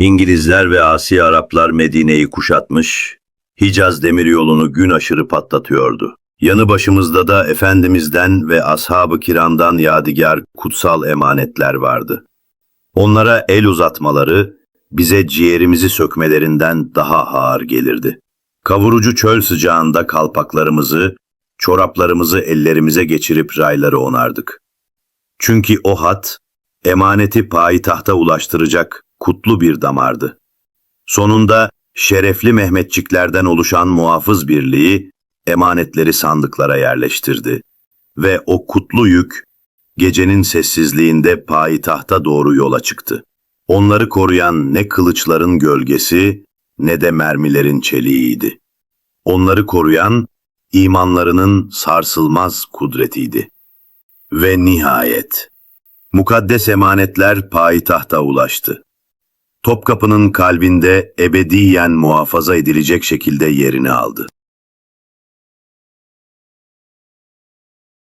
İngilizler ve Asi Araplar Medine'yi kuşatmış, Hicaz demiryolunu gün aşırı patlatıyordu. Yanı başımızda da Efendimiz'den ve ashab-ı kiramdan yadigar kutsal emanetler vardı. Onlara el uzatmaları bize ciğerimizi sökmelerinden daha ağır gelirdi. Kavurucu çöl sıcağında kalpaklarımızı, çoraplarımızı ellerimize geçirip rayları onardık. Çünkü o hat, emaneti payitahta ulaştıracak kutlu bir damardı. Sonunda şerefli Mehmetçiklerden oluşan muhafız birliği emanetleri sandıklara yerleştirdi ve o kutlu yük gecenin sessizliğinde payitahta doğru yola çıktı. Onları koruyan ne kılıçların gölgesi ne de mermilerin çeliğiydi. Onları koruyan imanlarının sarsılmaz kudretiydi. Ve nihayet mukaddes emanetler payitahta ulaştı. Topkapı'nın kalbinde ebediyen muhafaza edilecek şekilde yerini aldı.